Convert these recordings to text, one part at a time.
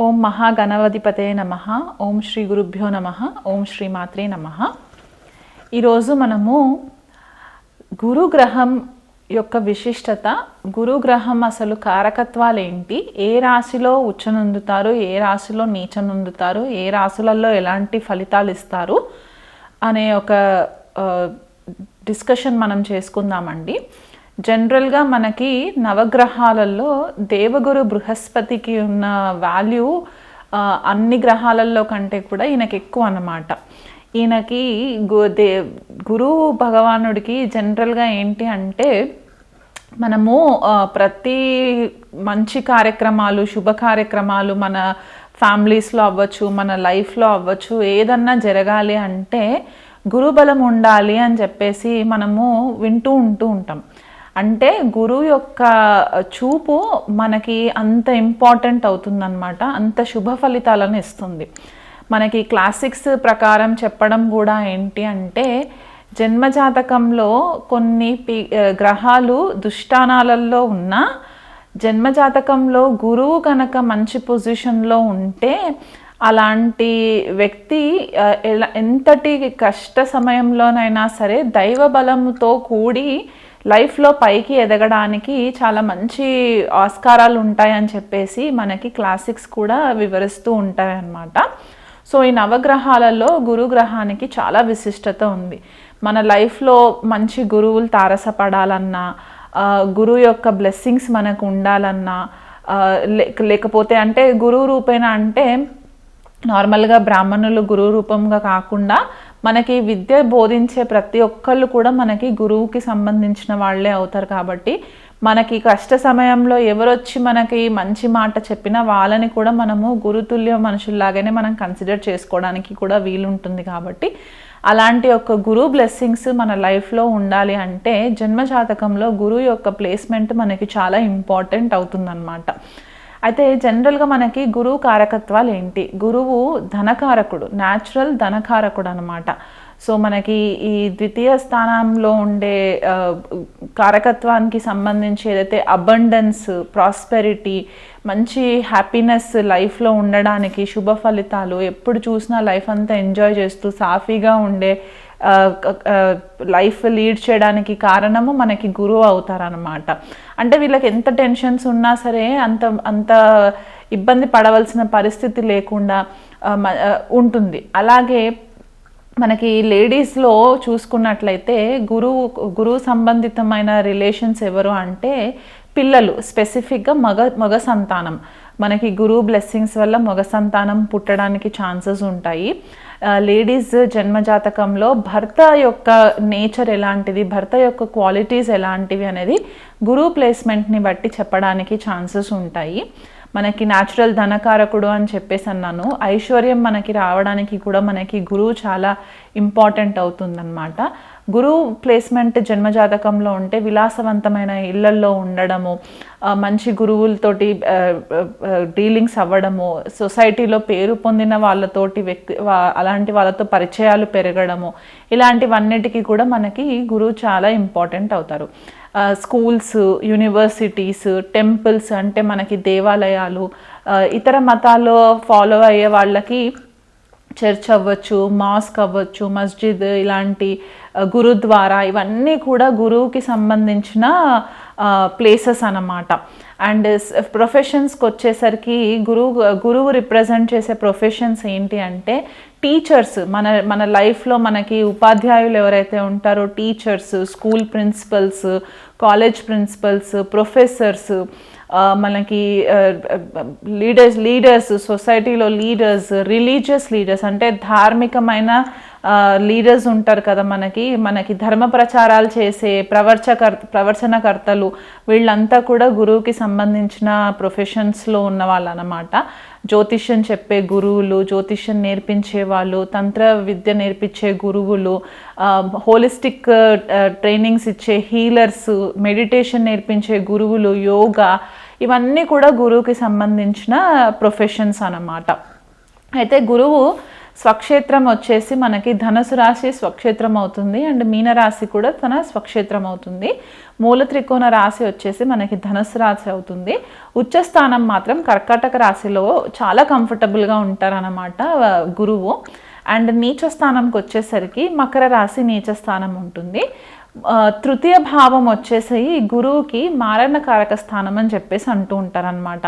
ఓం మహాగణవధిపతే నమ. ఓం శ్రీ గురుభ్యో నమ. ఓం శ్రీ మాత్రే నమ. ఈరోజు మనము గురుగ్రహం యొక్క విశిష్టత గురుగ్రహం అసలు కారకత్వాలు ఏంటి ఏ రాశిలో ఉచ్చనొందుతారు ఏ రాశిలో నీచనొందుతారు ఏ రాశులలో ఎలాంటి ఫలితాలు ఇస్తారు అనే ఒక డిస్కషన్ మనం చేసుకుందామండి. జనరల్గా మనకి నవగ్రహాలలో దేవగురు బృహస్పతికి ఉన్న వాల్యూ అన్ని గ్రహాలలో కంటే కూడా ఈయనకి ఎక్కువ అన్నమాట. ఈయనకి గు దే గురు భగవానుడికి జనరల్గా ఏంటి అంటే మనము ప్రతి మంచి కార్యక్రమాలు శుభ కార్యక్రమాలు మన ఫ్యామిలీస్లో అవ్వచ్చు మన లైఫ్లో అవ్వచ్చు ఏదన్నా జరగాలి అంటే గురుబలం ఉండాలి అని చెప్పేసి మనము వింటూ ఉంటూ ఉంటాం. అంటే గురువు యొక్క చూపు మనకి అంత ఇంపార్టెంట్ అవుతుందన్నమాట. అంత శుభ ఫలితాలను ఇస్తుంది. మనకి క్లాసిక్స్ ప్రకారం చెప్పడం కూడా ఏంటి అంటే జన్మజాతకంలో కొన్ని పి గ్రహాలు దుష్టానాలలో ఉన్నా జన్మజాతకంలో గురువు కనుక మంచి పొజిషన్లో ఉంటే అలాంటి వ్యక్తి ఎలా ఎంతటి కష్ట సమయంలోనైనా సరే దైవ బలంతో కూడి లైఫ్లో పైకి ఎదగడానికి చాలా మంచి ఆస్కారాలు ఉంటాయని చెప్పేసి మనకి క్లాసిక్స్ కూడా వివరిస్తూ ఉంటాయన్నమాట. సో ఈ నవగ్రహాలలో గురుగ్రహానికి చాలా విశిష్టత ఉంది. మన లైఫ్లో మంచి గురువులు తారసపడాలన్నా గురువు యొక్క బ్లెస్సింగ్స్ మనకు ఉండాలన్నా లేకపోతే అంటే గురువు రూపేణ అంటే నార్మల్గా బ్రాహ్మణులు గురువు రూపంగా కాకుండా మనకి విద్య బోధించే ప్రతి ఒక్కళ్ళు కూడా మనకి గురువుకి సంబంధించిన వాళ్ళే అవుతారు కాబట్టి మనకి కష్ట సమయంలో ఎవరొచ్చి మనకి మంచి మాట చెప్పినా వాళ్ళని కూడా మనము గురుతుల్య మనుషుల్లాగానే మనం కన్సిడర్ చేసుకోవడానికి కూడా వీలుంటుంది కాబట్టి అలాంటి ఒక గురువు బ్లెస్సింగ్స్ మన లైఫ్లో ఉండాలి అంటే జన్మజాతకంలో గురువు యొక్క ప్లేస్మెంట్ మనకి చాలా ఇంపార్టెంట్ అవుతుందన్నమాట. అయితే జనరల్గా మనకి గురువు కారకత్వాలు ఏంటి? గురువు ధనకారకుడు న్యాచురల్ ధనకారకుడు అనమాట సో మనకి ఈ ద్వితీయ స్థానంలో ఉండే కారకత్వానికి సంబంధించి ఏదైతే అబండెన్స్ ప్రాస్పెరిటీ మంచి హ్యాపీనెస్ లైఫ్లో ఉండడానికి శుభ ఫలితాలు ఎప్పుడు చూసినా లైఫ్ అంతా ఎంజాయ్ చేస్తూ సాఫీగా ఉండే లైఫ్ లీడ్ చేయడానికి కారణము మనకి గురువు అవుతారనమాట అంటే వీళ్ళకి ఎంత టెన్షన్స్ ఉన్నా సరే అంత అంత ఇబ్బంది పడవలసిన పరిస్థితి లేకుండా ఉంటుంది. అలాగే మనకి లేడీస్లో చూసుకున్నట్లయితే గురువు గురువు సంబంధితమైన రిలేషన్స్ ఎవరు అంటే పిల్లలు స్పెసిఫిక్గా మగ మగ సంతానం. మనకి గురువు బ్లెస్సింగ్స్ వల్ల మగ సంతానం పుట్టడానికి ఛాన్సెస్ ఉంటాయి. లేడీస్ జన్మజాతకంలో భర్త యొక్క నేచర్ ఎలాంటిది భర్త యొక్క క్వాలిటీస్ ఎలాంటివి అనేది గురువు ప్లేస్మెంట్ని బట్టి చెప్పడానికి ఛాన్సెస్ ఉంటాయి. మనకి న్యాచురల్ ధనకారకుడు అని చెప్పేసి అన్నాను. ఐశ్వర్యం మనకి రావడానికి కూడా మనకి గురువు చాలా ఇంపార్టెంట్ అవుతుందన్నమాట. గురువు ప్లేస్మెంట్ జన్మజాతకంలో ఉంటే విలాసవంతమైన ఇళ్ళల్లో ఉండడము మంచి గురువులతోటి డీలింగ్స్ అవ్వడము సొసైటీలో పేరు పొందిన వాళ్ళతోటి వ్యక్తి అలాంటి వాళ్ళతో పరిచయాలు పెరగడము ఇలాంటివన్నిటికీ కూడా మనకి గురువు చాలా ఇంపార్టెంట్ అవుతారు. స్కూల్స్ యూనివర్సిటీస్ టెంపుల్స్ అంటే మనకి దేవాలయాలు ఇతర మతాల్లో ఫాలో అయ్యే వాళ్ళకి చర్చ్ అవ్వచ్చు మాస్క్ అవ్వచ్చు మస్జిద్ ఇలాంటి గురుద్వారా ఇవన్నీ కూడా గురువుకి సంబంధించిన ప్లేసెస్ అన్నమాట. అండ్ ప్రొఫెషన్స్కి వచ్చేసరికి గురువు గురువు రిప్రజెంట్ చేసే ప్రొఫెషన్స్ ఏంటి అంటే టీచర్స్ మన మన లైఫ్లో మనకి ఉపాధ్యాయులు ఎవరైతే ఉంటారో teachers school principals college principals professors మనకి లీడర్స్ లీడర్స్ సొసైటీలో లీడర్స్ రిలీజియస్ లీడర్స్ అంటే ధార్మికమైన లీడర్స్ ఉంటారు కదా మనకి. మనకి ధర్మ ప్రచారాలు చేసే ప్రవర్చకర్ ప్రవర్చనకర్తలు వీళ్ళంతా కూడా గురువుకి సంబంధించిన ప్రొఫెషన్స్లో ఉన్న వాళ్ళు అన్నమాట జ్యోతిష్యం చెప్పే గురువులు జ్యోతిష్యం నేర్పించే వాళ్ళు తంత్ర విద్య నేర్పించే గురువులు హోలిస్టిక్ ట్రైనింగ్స్ ఇచ్చే హీలర్స్ మెడిటేషన్ నేర్పించే గురువులు యోగా ఇవన్నీ కూడా గురువుకి సంబంధించిన ప్రొఫెషన్స్ అన్నమాట. అయితే గురువు స్వక్షేత్రం వచ్చేసి మనకి ధనుసు రాశి స్వక్షేత్రం అవుతుంది అండ్ మీనరాశి కూడా తన స్వక్షేత్రం అవుతుంది. మూల త్రికోణ రాశి వచ్చేసి మనకి ధనుసు రాశి అవుతుంది. ఉచ్చ స్థానం మాత్రం కర్కాటక రాశిలో చాలా కంఫర్టబుల్గా ఉంటారన్నమాట గురువు. అండ్ నీచ స్థానంకి వచ్చేసరికి మకర రాశి నీచ స్థానం ఉంటుంది. తృతీయ భావం వచ్చేసి గురువుకి మారణకారక స్థానం అని చెప్పేసి అంటూ ఉంటారనమాట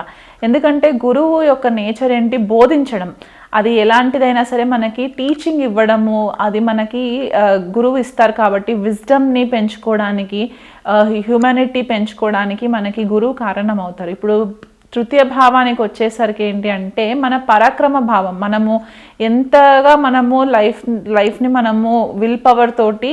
ఎందుకంటే గురువు యొక్క నేచర్ ఏంటి? బోధించడం. అది ఎలాంటిదైనా సరే మనకి టీచింగ్ ఇవ్వడము అది మనకి గురువు ఇస్తారు కాబట్టి విజ్డమ్ని పెంచుకోవడానికి హ్యూమానిటీ పెంచుకోవడానికి మనకి గురువు కారణం అవుతారు ఇప్పుడు తృతీయ భావానికి వచ్చేసరికి ఏంటి అంటే మన పరాక్రమ భావం. మనము ఎంతగా మనము లైఫ్ లైఫ్ని మనము విల్ పవర్ తోటి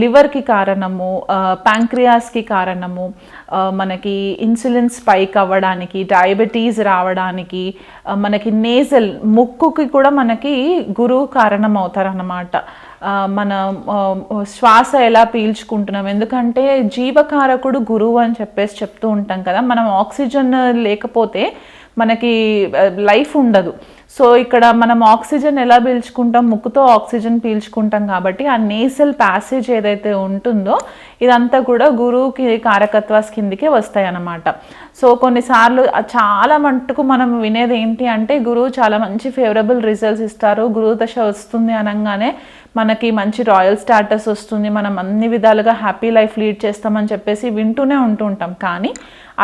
లివర్కి కారణము ప్యాంక్రియాస్కి కారణము మనకి ఇన్సులిన్ స్పైక్ అవ్వడానికి డయాబెటీస్ రావడానికి మనకి నేజల్ ముక్కుకి కూడా మనకి గురువు కారణం అవుతారన్నమాట మన శ్వాస ఎలా పీల్చుకుంటున్నాం? ఎందుకంటే జీవకారకుడు గురువు అని చెప్పేసి చెప్తూ ఉంటాం కదా మనం ఆక్సిజన్ లేకపోతే మనకి లైఫ్ ఉండదు. సో ఇక్కడ మనం ఆక్సిజన్ ఎలా పీల్చుకుంటాం? ముక్కుతో ఆక్సిజన్ పీల్చుకుంటాం కాబట్టి ఆ నేసల్ ప్యాసేజ్ ఏదైతే ఉంటుందో ఇదంతా కూడా గురువుకి కారకత్వాస్ కిందికే వస్తాయి అన్నమాట సో కొన్నిసార్లు చాలా మట్టుకు మనం వినేది ఏంటి అంటే గురువు చాలా మంచి ఫేవరబుల్ రిజల్ట్స్ ఇస్తారు. గురువు దశ వస్తుంది అనగానే మనకి మంచి రాయల్ స్టాటస్ వస్తుంది. మనం అన్ని విధాలుగా హ్యాపీ లైఫ్ లీడ్ చేస్తామని చెప్పేసి వింటూనే ఉంటూ ఉంటాం. కానీ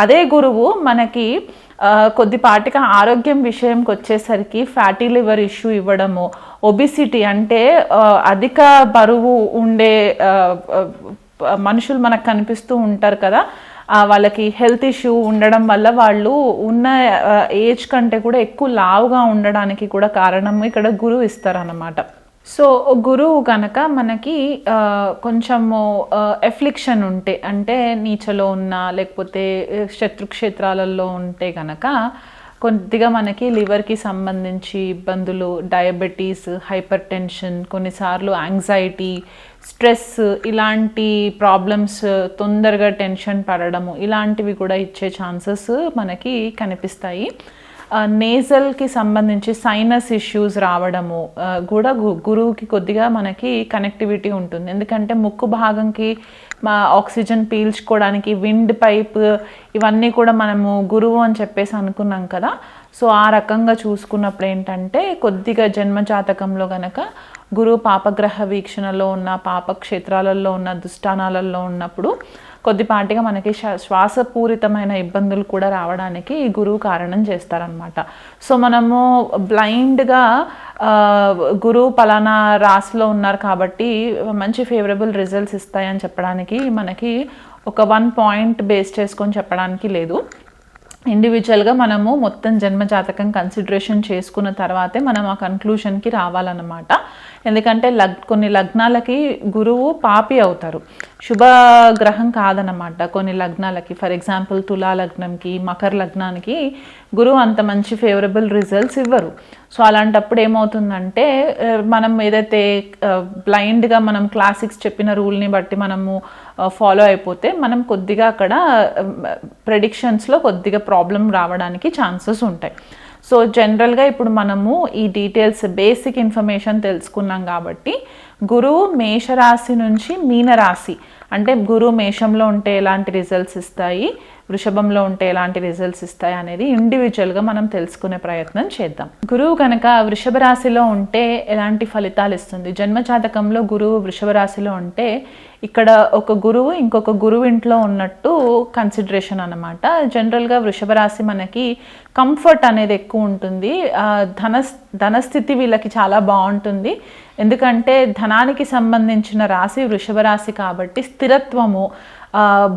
అదే గురువు మనకి కొద్దిపాటిగా ఆరోగ్యం విషయంకి వచ్చేసరికి ఫ్యాటీ లివర్ ఇష్యూ ఇవ్వడము ఒబిసిటీ అంటే అధిక బరువు ఉండే మనుషులు మనకు కనిపిస్తూ ఉంటారు కదా వాళ్ళకి హెల్త్ ఇష్యూ ఉండడం వల్ల వాళ్ళు ఉన్న ఏజ్ కంటే కూడా ఎక్కువ లావుగా ఉండడానికి కూడా కారణం ఇక్కడ గురువు ఇస్తారన్నమాట. సో గురువు కనుక మనకి కొంచెము ఎఫ్లిక్షన్ ఉంటే అంటే నీచలో ఉన్న లేకపోతే శత్రుక్షేత్రాలలో ఉంటే కనుక కొద్దిగా మనకి లివర్కి సంబంధించి ఇబ్బందులు డయాబెటీస్ హైపర్ టెన్షన్ కొన్నిసార్లు యాంగ్జైటీ స్ట్రెస్ ఇలాంటి ప్రాబ్లమ్స్ తొందరగా టెన్షన్ పడడము ఇలాంటివి కూడా ఇచ్చే ఛాన్సెస్ మనకి కనిపిస్తాయి. నేజల్కి సంబంధించి సైనస్ ఇష్యూస్ రావడము కూడా గు- గురువుకి కొద్దిగా మనకి కనెక్టివిటీ ఉంటుంది. ఎందుకంటే ముక్కు భాగంకి మా ఆక్సిజన్ పీల్చుకోవడానికి విండ్ పైప్ ఇవన్నీ కూడా మనము గురువు అని చెప్పేసి అనుకున్నాం కదా. సో ఆ రకంగా చూసుకున్నప్పుడు ఏంటంటే కొద్దిగా జన్మ జాతకంలో గనక గురువు పాపగ్రహ వీక్షణలో ఉన్న పాప క్షేత్రాలలో ఉన్న దుష్టానాలలో ఉన్నప్పుడు కొద్దిపాటిగా మనకి శ్వా- శ్వాసపూరితమైన ఇబ్బందులు కూడా రావడానికి ఈ గురువు కారణం చేస్తారనమాట సో మనము బ్లైండ్గా గురువు పలానా రాశిలో ఉన్నారు కాబట్టి మంచి ఫేవరబుల్ రిజల్ట్స్ ఇస్తాయని చెప్పడానికి మనకి ఒక వన్ పాయింట్ బేస్ చేసుకొని చెప్పడానికి లేదు. ఇండివిజువల్గా మనము మొత్తం జన్మ జాతకం కన్సిడరేషన్ చేసుకున్న తర్వాతే మనం ఆ కన్క్లూషన్కి రావాలన్నమాట. ఎందుకంటే లగ్ కొన్ని లగ్నాలకి గురువు పాపి అవుతారు. శుభ గ్రహం కాదనమాట కొన్ని లగ్నాలకి ఫర్ ఎగ్జాంపుల్ తులా లగ్నంకి మకర లగ్నానికి గురువు అంత మంచి ఫేవరబుల్ రిజల్ట్స్ ఇవ్వరు. సో అలాంటప్పుడు ఏమవుతుందంటే మనం ఏదైతే బ్లైండ్గా మనం క్లాసిక్స్ చెప్పిన రూల్ని బట్టి మనము ఫాలో అయిపోతే మనం కొద్దిగా అక్కడ ప్రెడిక్షన్స్లో కొద్దిగా ప్రాబ్లం రావడానికి ఛాన్సెస్ ఉంటాయి. సో జనరల్గా ఇప్పుడు మనము ఈ డీటెయిల్స్ బేసిక్ ఇన్ఫర్మేషన్ తెలుసుకున్నాం కాబట్టి గురువు మేషరాశి నుంచి మీనరాశి. అంటే గురువు మేషంలో ఉంటే ఎలాంటి రిజల్ట్స్ ఇస్తాయి? వృషభంలో ఉంటే ఎలాంటి రిజల్ట్స్ ఇస్తాయి అనేది ఇండివిజువల్గా మనం తెలుసుకునే ప్రయత్నం చేద్దాం. గురువు కనుక వృషభ రాశిలో ఉంటే ఎలాంటి ఫలితాలు ఇస్తుంది? జన్మజాతకంలో గురువు వృషభ రాశిలో ఉంటే ఇక్కడ ఒక గురువు ఇంకొక గురువు ఇంట్లో ఉన్నట్టు కన్సిడరేషన్ అనమాట జనరల్గా వృషభ రాశి మనకి కంఫర్ట్ అనేది ఎక్కువ ఉంటుంది. ధన ధనస్థితి వీళ్ళకి చాలా బాగుంటుంది. ఎందుకంటే ధనానికి సంబంధించిన రాశి వృషభ రాశి కాబట్టి స్థిరత్వము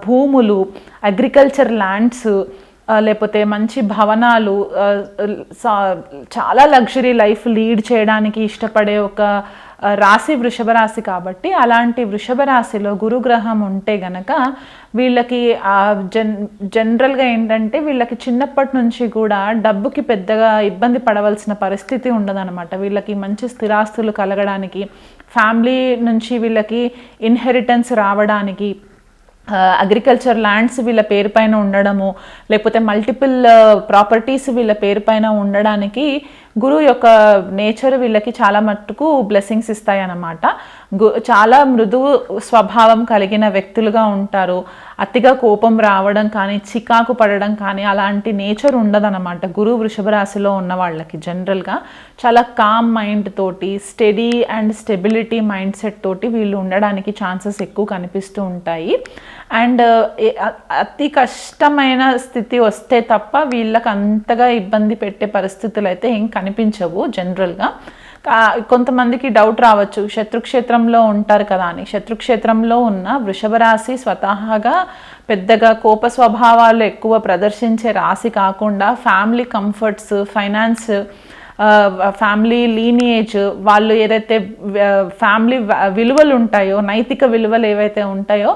భూములు అగ్రికల్చర్ ల్యాండ్స్ లేకపోతే మంచి భవనాలు చాలా లగ్జరీ లైఫ్ లీడ్ చేయడానికి ఇష్టపడే ఒక రాశి వృషభ రాశి కాబట్టి అలాంటి వృషభ రాశిలో గురుగ్రహం ఉంటే గనక వీళ్ళకి ఆ జన్ జనరల్గా ఏంటంటే వీళ్ళకి చిన్నప్పటి నుంచి కూడా డబ్బుకి పెద్దగా ఇబ్బంది పడవలసిన పరిస్థితి ఉండదన్నమాట. వీళ్ళకి మంచి స్థిరాస్తులు కలగడానికి ఫ్యామిలీ నుంచి వీళ్ళకి ఇన్హెరిటెన్స్ రావడానికి అగ్రికల్చర్ ల్యాండ్స్ వీళ్ళ పేరు పైన ఉండడము లేకపోతే మల్టిపుల్ ప్రాపర్టీస్ వీళ్ళ పేరు పైన ఉండడానికి గురువు యొక్క నేచర్ వీళ్ళకి చాలా మట్టుకు బ్లెస్సింగ్స్ ఇస్తాయన్నమాట. గు చాలా మృదువు స్వభావం కలిగిన వ్యక్తులుగా ఉంటారు. అతిగా కోపం రావడం కానీ చికాకు పడడం కానీ అలాంటి నేచర్ ఉండదన్నమాట. గురువు వృషభ రాశిలో ఉన్న వాళ్ళకి జనరల్గా చాలా కామ్ మైండ్ తోటి study and stability mindset తోటి వీళ్ళు ఉండడానికి ఛాన్సెస్ ఎక్కువ కనిపిస్తూ ఉంటాయి. అండ్ అతి కష్టమైన స్థితి వస్తే తప్ప వీళ్ళకి అంతగా ఇబ్బంది పెట్టే పరిస్థితులు అయితే ఏం కనిపించవు జనరల్గా. కొంతమందికి డౌట్ రావచ్చు శత్రుక్షేత్రంలో ఉంటారు కదా అని. శత్రుక్షేత్రంలో ఉన్న వృషభ రాశి స్వతహాగా పెద్దగా కోప స్వభావాలు ఎక్కువ ప్రదర్శించే రాశి కాకుండా family comforts finance family lineage వాళ్ళు ఏదైతే ఫ్యామిలీ విలువలు ఉంటాయో నైతిక విలువలు ఏవైతే ఉంటాయో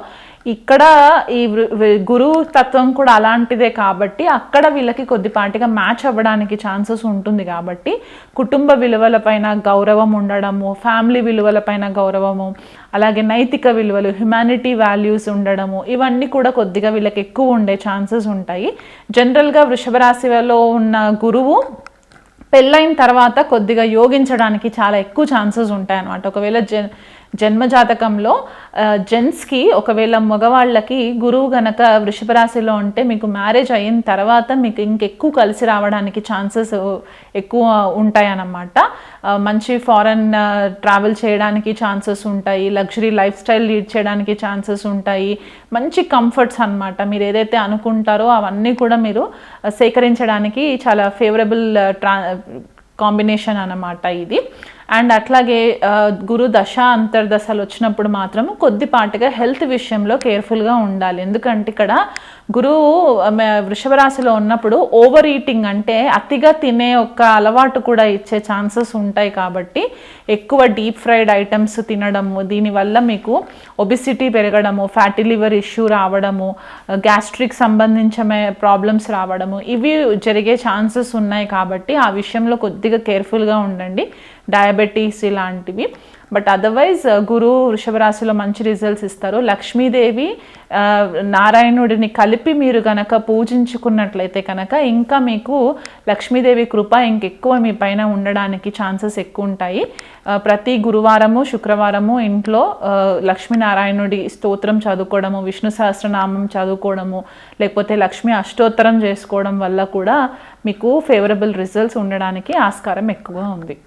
ఇక్కడ ఈ వృ- గురువు తత్వం కూడా అలాంటిదే కాబట్టి అక్కడ వీళ్ళకి కొద్దిపాటిగా మ్యాచ్ అవ్వడానికి ఛాన్సెస్ ఉంటుంది కాబట్టి కుటుంబ విలువలపైన గౌరవం ఉండడము ఫ్యామిలీ విలువలపైన గౌరవము అలాగే నైతిక విలువలు హ్యుమానిటీ వాల్యూస్ ఉండడము ఇవన్నీ కూడా కొద్దిగా వీళ్ళకి ఎక్కువ ఉండే ఛాన్సెస్ ఉంటాయి. జనరల్గా వృషభ రాశిలో ఉన్న గురువు పెళ్ళైన తర్వాత కొద్దిగా యోగించడానికి చాలా ఎక్కువ ఛాన్సెస్ ఉంటాయి అన్నమాట ఒకవేళ జన్ జన్మజాతకంలో జెంట్స్కి ఒకవేళ మగవాళ్ళకి గురువు గనక వృషభ రాశిలో ఉంటే మీకు మ్యారేజ్ అయిన తర్వాత మీకు ఇంకెక్కువ కలిసి రావడానికి ఛాన్సెస్ ఎక్కువ ఉంటాయన్నమాట. మంచి ఫారెన్ ట్రావెల్ చేయడానికి ఛాన్సెస్ ఉంటాయి లగ్జరీ లైఫ్ స్టైల్ లీడ్ చేయడానికి ఛాన్సెస్ ఉంటాయి మంచి కంఫర్ట్స్ అన్నమాట. మీరు ఏదైతే అనుకుంటారో అవన్నీ కూడా మీరు సేకరించడానికి చాలా ఫేవరబుల్ ట్రా కాంబినేషన్ అన్నమాట ఇది. అండ్ అట్లాగే గురు దశ అంతర్దశలు వచ్చినప్పుడు మాత్రం కొద్దిపాటుగా హెల్త్ విషయంలో కేర్ఫుల్గా ఉండాలి. ఎందుకంటే ఇక్కడ గురువు వృషభరాశిలో ఉన్నప్పుడు ఓవర్ ఈటింగ్ అంటే అతిగా తినే ఒక అలవాటు కూడా ఇచ్చే ఛాన్సెస్ ఉంటాయి కాబట్టి ఎక్కువ డీప్ ఫ్రైడ్ ఐటమ్స్ తినడము దీనివల్ల మీకు ఒబిసిటీ పెరగడము ఫ్యాటీ లివర్ ఇష్యూ రావడము గ్యాస్ట్రిక్ సంబంధించిన ప్రాబ్లమ్స్ రావడము ఇవి జరిగే ఛాన్సెస్ ఉన్నాయి కాబట్టి ఆ విషయంలో కొద్దిగా కేర్ఫుల్గా ఉండండి. డయాబెటీస్ ఇలాంటివి. బట్ అదర్వైజ్ uh, గురు వృషభ రాశిలో మంచి రిజల్ట్స్ ఇస్తారు. లక్ష్మీదేవి uh, నారాయణుడిని కలిపి మీరు గనక పూజించుకున్నట్లయితే కనుక ఇంకా మీకు లక్ష్మీదేవి కృప ఇంకెక్కువ మీ పైన ఉండడానికి ఛాన్సెస్ ఎక్కువ ఉంటాయి uh, ప్రతి గురువారము శుక్రవారము ఇంట్లో లక్ష్మీనారాయణుడి స్తోత్రం చదువుకోవడము విష్ణు సహస్రనామం చదువుకోవడము లేకపోతే లక్ష్మీ అష్టోత్తరం చేసుకోవడం వల్ల కూడా మీకు ఫేవరబుల్ రిజల్ట్స్ ఉండడానికి ఆస్కారం ఎక్కువ ఉంది.